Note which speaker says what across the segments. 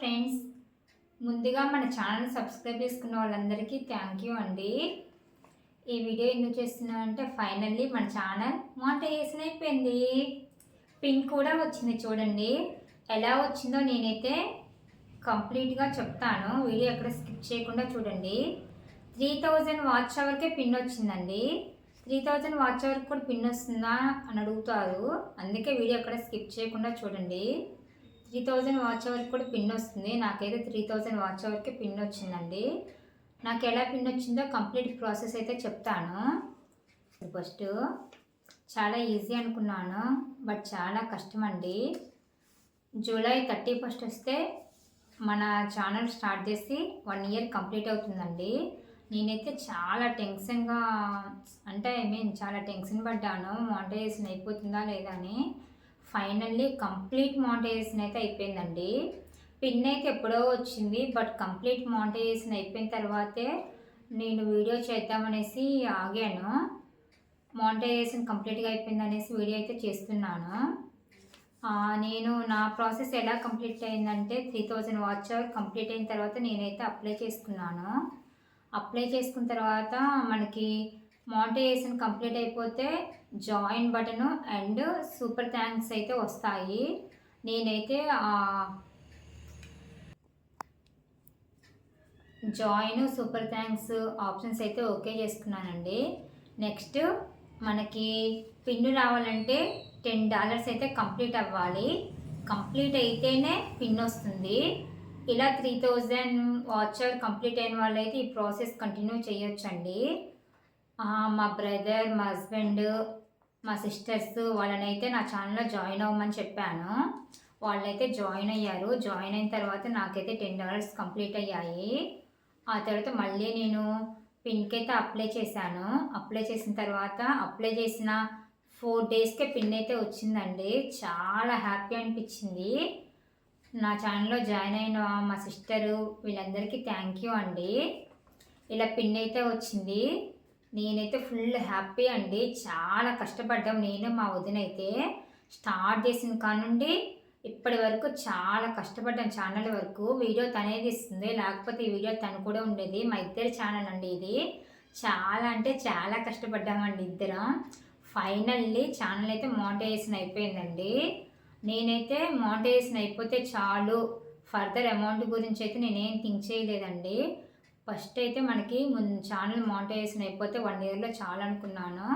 Speaker 1: Friends. ముందుగా మన channel subscribe చేసుకున్న వాళ్ళందరికీ థ్యాంక్ యూ అండి. ఈ వీడియో ఎందుకు చేస్తున్నానంటే ఫైనల్లీ మన ఛానల్ మోటైజేషన్ అయిపోయింది. పిన్ కూడా వచ్చింది చూడండి. ఎలా వచ్చిందో నేనైతే కంప్లీట్గా చెప్తాను. వీడియో ఎక్కడ స్కిప్ చేయకుండా చూడండి. త్రీ థౌజండ్ వాచ్ అవర్కే పిన్ వచ్చిందండి. త్రీ థౌజండ్ వాచ్ అవర్కి కూడా పిన్ వస్తుందా అని అడుగుతారు. అందుకే వీడియో ఎక్కడ స్కిప్ చేయకుండా చూడండి. త్రీ థౌజండ్ వాచ్ అవర్కి కూడా పిన్ వస్తుంది. నాకైతే త్రీ థౌజండ్ వాచ్ అవర్కి పిన్ వచ్చిందండి. నాకు ఎలా పిన్ వచ్చిందో కంప్లీట్ ప్రాసెస్ అయితే చెప్తాను. ఫస్ట్ చాలా ఈజీ అనుకున్నాను బట్ చాలా కష్టం అండి జూలై థర్టీ ఫస్ట్ వస్తే మన ఛానల్ స్టార్ట్ చేసి వన్ ఇయర్ కంప్లీట్ అవుతుందండి. నేనైతే చాలా టెన్షన్గా అంటే ఐ మీన్ చాలా టెన్షన్ పడ్డాను. మానిటైజేషన్ అయిపోతుందా లేదా అని. ఫైనల్లీ కంప్లీట్ మానిటైజేషన్ అయితే అయిపోయిందండి. పిన్ అయితే ఎప్పుడో వచ్చింది బట్ కంప్లీట్ మానిటైజేషన్ అయిపోయిన తర్వాతే నేను వీడియో చేద్దామనేసి ఆగాను. మానిటైజేషన్ కంప్లీట్గా అయిపోయింది అనేసి వీడియో అయితే చేస్తున్నాను. నేను నా ప్రాసెస్ ఎలా కంప్లీట్ అయిందంటే three thousand watch hour complete అయిన తర్వాత నేనైతే అప్లై చేసుకున్నాను. అప్లై చేసుకున్న తర్వాత మనకి మానిటైజేషన్ కంప్లీట్ అయిపోతే join button and super thanks అయితే వస్తాయి. నేనైతే జాయిన్ సూపర్ థ్యాంక్స్ ఆప్షన్స్ అయితే ఓకే చేసుకున్నానండి. నెక్స్ట్ మనకి పిన్ రావాలంటే టెన్ డాలర్స్ అయితే కంప్లీట్ అవ్వాలి. కంప్లీట్ అయితేనే పిన్ వస్తుంది. ఇలా త్రీ థౌజండ్ వాచర్ కంప్లీట్ అయిన వాళ్ళైతే ఈ ప్రాసెస్ కంటిన్యూ చేయొచ్చండి. మా బ్రదర్ మా హస్బెండ్ మా సిస్టర్స్ వాళ్ళనైతే నా ఛానల్లో జాయిన్ అవ్వమని చెప్పాను. వాళ్ళైతే జాయిన్ అయ్యారు. జాయిన్ అయిన తర్వాత నాకైతే టెన్ డాలర్స్ కంప్లీట్ అయ్యాయి. ఆ తర్వాత మళ్ళీ నేను పిన్కి అయితే అప్లై చేశాను. అప్లై చేసిన తర్వాత అప్లై చేసిన ఫోర్ డేస్కే పిన్ అయితే వచ్చిందండి. చాలా హ్యాపీ అనిపించింది. నా ఛానల్లో జాయిన్ అయిన మా సిస్టరు వీళ్ళందరికీ థ్యాంక్ యూ అండి. ఇలా పిన్ అయితే వచ్చింది. నేనైతే ఫుల్ హ్యాపీ అండి. చాలా కష్టపడ్డాం. నేను మా వదినైతే స్టార్ట్ చేసిన కానుండి ఇప్పటి వరకు చాలా కష్టపడ్డాం ఛానల్ వరకు. వీడియో తనేది ఇస్తుంది లేకపోతే ఈ వీడియో తను కూడా ఉండేది. మా ఇద్దరి ఛానల్ అండి ఇది. చాలా అంటే చాలా కష్టపడ్డామండి ఇద్దరం. ఫైనల్లీ ఛానల్ అయితే మోనిటైజేషన్ అయిపోయిందండి. నేనైతే మోనిటైజేషన్ అయిపోతే చాలు. ఫర్దర్ అమౌంట్ గురించి అయితే నేనేం థింక్ చేయలేదండి. ఫస్ట్ అయితే మనకి ముందు ఛానల్ మోనిటైజేషన్ అయిపోతే వన్ ఇయర్లో చాలా అనుకున్నాను.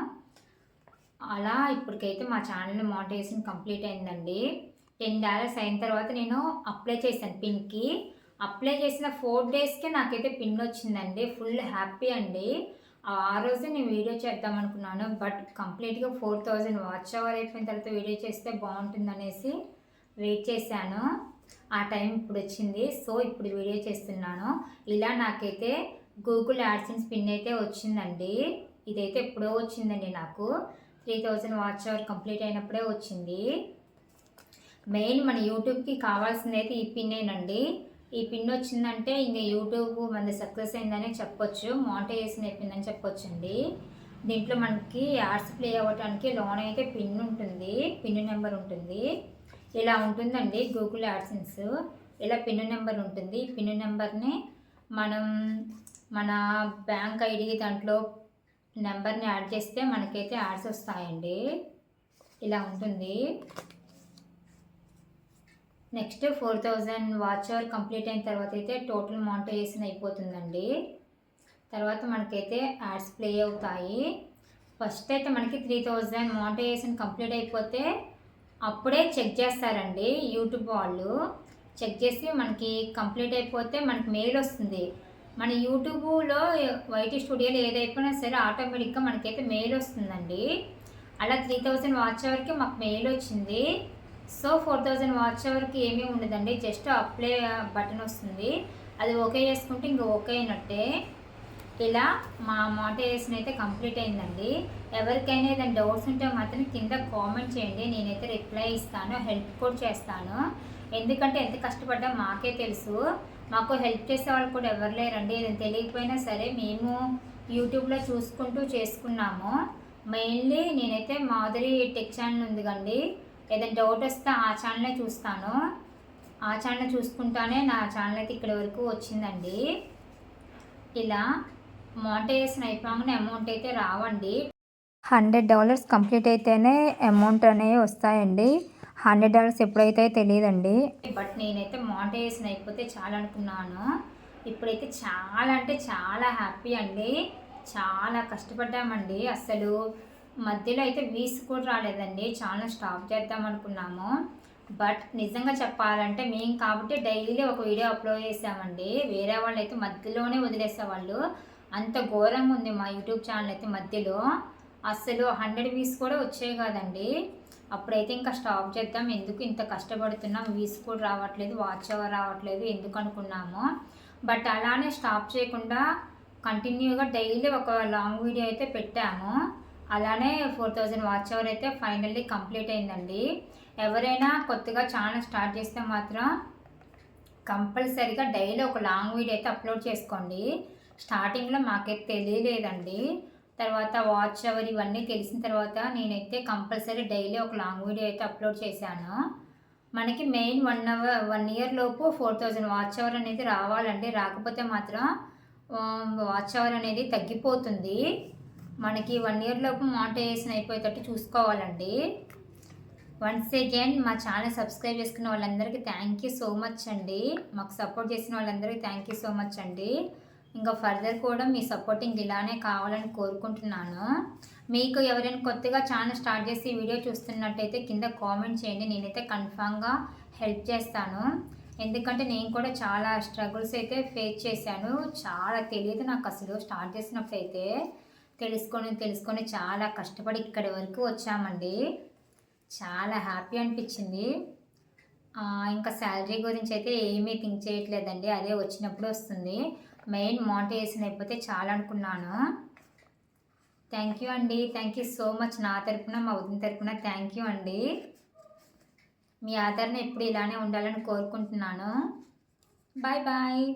Speaker 1: అలా ఇప్పటికైతే మా ఛానల్ మోనిటైజేషన్ కంప్లీట్ అయిందండి. టెన్ డాలర్స్ అయిన తర్వాత నేను అప్లై చేశాను పిన్కి. అప్లై చేసిన ఫోర్ డేస్కే నాకైతే పిన్ వచ్చిందండి. ఫుల్ హ్యాపీ అండి. ఆ రోజు నేను వీడియో చేద్దాం అనుకున్నాను. బట్ కంప్లీట్గా ఫోర్ థౌజండ్ వాచ్ అవర్ అయిపోయిన తర్వాత వీడియో చేస్తే బాగుంటుంది అనేసి వెయిట్ చేశాను. ఆ టైం ఇప్పుడు వచ్చింది. సో ఇప్పుడు వీడియో చేస్తున్నాను. ఇలా నాకైతే గూగుల్ యాడ్సెన్స్ పిన్ అయితే వచ్చిందండి. ఇదైతే ఎప్పుడో వచ్చిందండి నాకు. Three thousand watch hour complete అయినప్పుడే వచ్చింది. మెయిన్ మన యూట్యూబ్కి కావాల్సింది అయితే ఈ పిన్నేనండి ఈ పిన్ వచ్చిందంటే ఇంక యూట్యూబ్ మనది సక్సెస్ అయిందని చెప్పొచ్చు. మోనిటైజేషన్ అయిపోయిందని చెప్పొచ్చండి. దీంట్లో మనకి యాడ్స్ ప్లే అవ్వడానికి లోన్ అయితే పిన్ ఉంటుంది. పిన్ నెంబర్ ఉంటుంది. ఇలా ఉంటుందండి గూగుల్ యాడ్సెన్స్ ఇలా పిన్ నెంబర్ ఉంటుంది. ఈ పిన్ నెంబర్ని మనం మన బ్యాంక్ ఐడి దాంట్లో నెంబర్ని యాడ్ చేస్తే మనకైతే యాడ్స్ వస్తాయండి. ఇలా ఉంటుంది. Next four thousand watch hour complete అయిన తర్వాత అయితే టోటల్ మానిటైజేషన్ అయిపోతుందండి. తర్వాత మనకైతే యాడ్స్ ప్లే అవుతాయి. ఫస్ట్ అయితే మనకి త్రీ థౌజండ్ మానిటైజేషన్ కంప్లీట్ అయిపోతే అప్పుడే చెక్ చేస్తారండి యూట్యూబ్ వాళ్ళు. చెక్ చేసి మనకి కంప్లీట్ అయిపోతే మనకి మెయిల్ వస్తుంది. మన యూట్యూబ్లో వైటీ స్టూడియోలో ఏదైపోయినా సరే ఆటోమేటిక్గా మనకైతే మెయిల్ వస్తుందండి. అలా త్రీ థౌజండ్ వాచ్ అవర్కి మాకు మెయిల్ వచ్చింది. సో ఫోర్ థౌజండ్ వాచ్ అవర్కి ఏమీ ఉండదండి. జస్ట్ అప్లై బటన్ వస్తుంది. అది ఓకే చేసుకుంటే ఇంక ఓకే అయినట్టే. ఇలా మా మోటివేషన్ అయితే కంప్లీట్ అయిందండి. ఎవరికైనా ఏదైనా డౌట్స్ ఉంటే మాత్రం కింద కామెంట్ చేయండి. నేనైతే రిప్లై ఇస్తాను హెల్ప్ కూడా చేస్తాను. ఎందుకంటే ఎంత కష్టపడ్డా మాకే తెలుసు. మాకు హెల్ప్ చేసే వాళ్ళు కూడా ఎవరు లేరండి. ఏదైనా తెలియకపోయినా సరే మేము యూట్యూబ్లో చూసుకుంటూ చేసుకున్నాము. మెయిన్లీ నేనైతే మాధురి టెక్ ఛానల్ ఉంది కండి ఏదైనా డౌట్ వస్తే ఆ ఛానలే చూస్తాను. ఆ ఛానల్ చూసుకుంటానే నా ఛానల్ అయితే ఇక్కడి వరకు వచ్చిందండి. ఇలా మోనిటైజేషన్ అయిపోగానే అమౌంట్ అయితే రావండి. హండ్రెడ్ డాలర్స్ కంప్లీట్ అయితేనే అమౌంట్ అనేవి వస్తాయండి. హండ్రెడ్ డాలర్స్ ఎప్పుడైతే తెలియదండి బట్ నేనైతే మోనిటైజేషన్ అయిపోతే చాలా అనుకున్నాను. ఇప్పుడైతే చాలా అంటే చాలా హ్యాపీ అండి. చాలా కష్టపడ్డామండి. అసలు మధ్యలో అయితే వీస్ కూడా రాలేదండి. చాలా స్టాప్ చేద్దాం అనుకున్నాము. బట్ నిజంగా చెప్పాలంటే మేము కాబట్టి డైలీ ఒక వీడియో అప్లోడ్ చేసామండి. వేరే వాళ్ళు అయితే మధ్యలోనే వదిలేసేవాళ్ళు. అంత ఘోరంగా ఉంది మా యూట్యూబ్ ఛానల్ అయితే మధ్యలో. అసలు హండ్రెడ్ వీస్ కూడా వచ్చాయి కదండి. అప్పుడైతే ఇంకా స్టాప్ చేద్దాం. ఎందుకు ఇంత కష్టపడుతున్నాం? వీస్ కూడా రావట్లేదు వాచ్ అవర్ రావట్లేదు ఎందుకు అనుకున్నాము? బట్ అలానే స్టాప్ చేయకుండా కంటిన్యూగా డైలీ ఒక లాంగ్ వీడియో అయితే పెట్టాము. అలానే ఫోర్ థౌజండ్ వాచ్ అవర్ అయితే ఫైనల్లీ కంప్లీట్ అయిందండి. ఎవరైనా కొత్తగా ఛానల్ స్టార్ట్ చేస్తే మాత్రం కంపల్సరీగా డైలీ ఒక లాంగ్ వీడియో అయితే అప్లోడ్ చేసుకోండి. స్టార్టింగ్లో మాకైతే తెలియలేదండి. తర్వాత వాచ్ అవర్ ఇవన్నీ తెలిసిన తర్వాత నేనైతే కంపల్సరీ డైలీ ఒక లాంగ్ వీడియో అయితే అప్లోడ్ చేశాను. మనకి main one hour one year లోపు ఫోర్ థౌజండ్ వాచ్ అవర్ అనేది రావాలండి. రాకపోతే మాత్రం వాచ్ అవర్ అనేది తగ్గిపోతుంది. మనకి వన్ ఇయర్ లోపు మానిటైజేషన్ అయిపోయేటట్టు చూసుకోవాలండి. వన్స్ అగైన్ మా ఛానల్ సబ్స్క్రైబ్ చేసుకున్న వాళ్ళందరికీ థ్యాంక్ యూ సో మచ్ అండి. మాకు సపోర్ట్ చేసిన వాళ్ళందరికీ థ్యాంక్ యూ సో మచ్ అండి. ఇంకా ఫర్దర్ కూడా మీ సపోర్టింగ్ ఇలానే కావాలని కోరుకుంటున్నాను. మీకు ఎవరైనా కొత్తగా ఛానల్ స్టార్ట్ చేసి వీడియో చూస్తున్నట్టయితే కింద కామెంట్ చేయండి. నేనైతే కన్ఫామ్గా హెల్ప్ చేస్తాను. ఎందుకంటే నేను కూడా చాలా స్ట్రగుల్స్ అయితే ఫేస్ చేశాను. చాలా తెలియదు నాకు అసలు స్టార్ట్ చేసినప్పుడు అయితే తెలుసుకొని తెలుసుకొని చాలా కష్టపడి ఇక్కడి వరకు వచ్చామండి. చాలా హ్యాపీ అనిపించింది. ఇంకా శాలరీ గురించి అయితే ఏమీ థింక్ చేయట్లేదండి. అదే వచ్చినప్పుడు వస్తుంది. మెయిన్ మోటివేషన్ అయిపోతే చాలా అనుకున్నాను. థ్యాంక్ యూ అండి. థ్యాంక్ యూ సో మచ్ నా తరపున మా వదిన తరపున థ్యాంక్ యూ అండి. మీ ఆదరణ ఎప్పుడు ఇలానే ఉండాలని కోరుకుంటున్నాను. Bye bye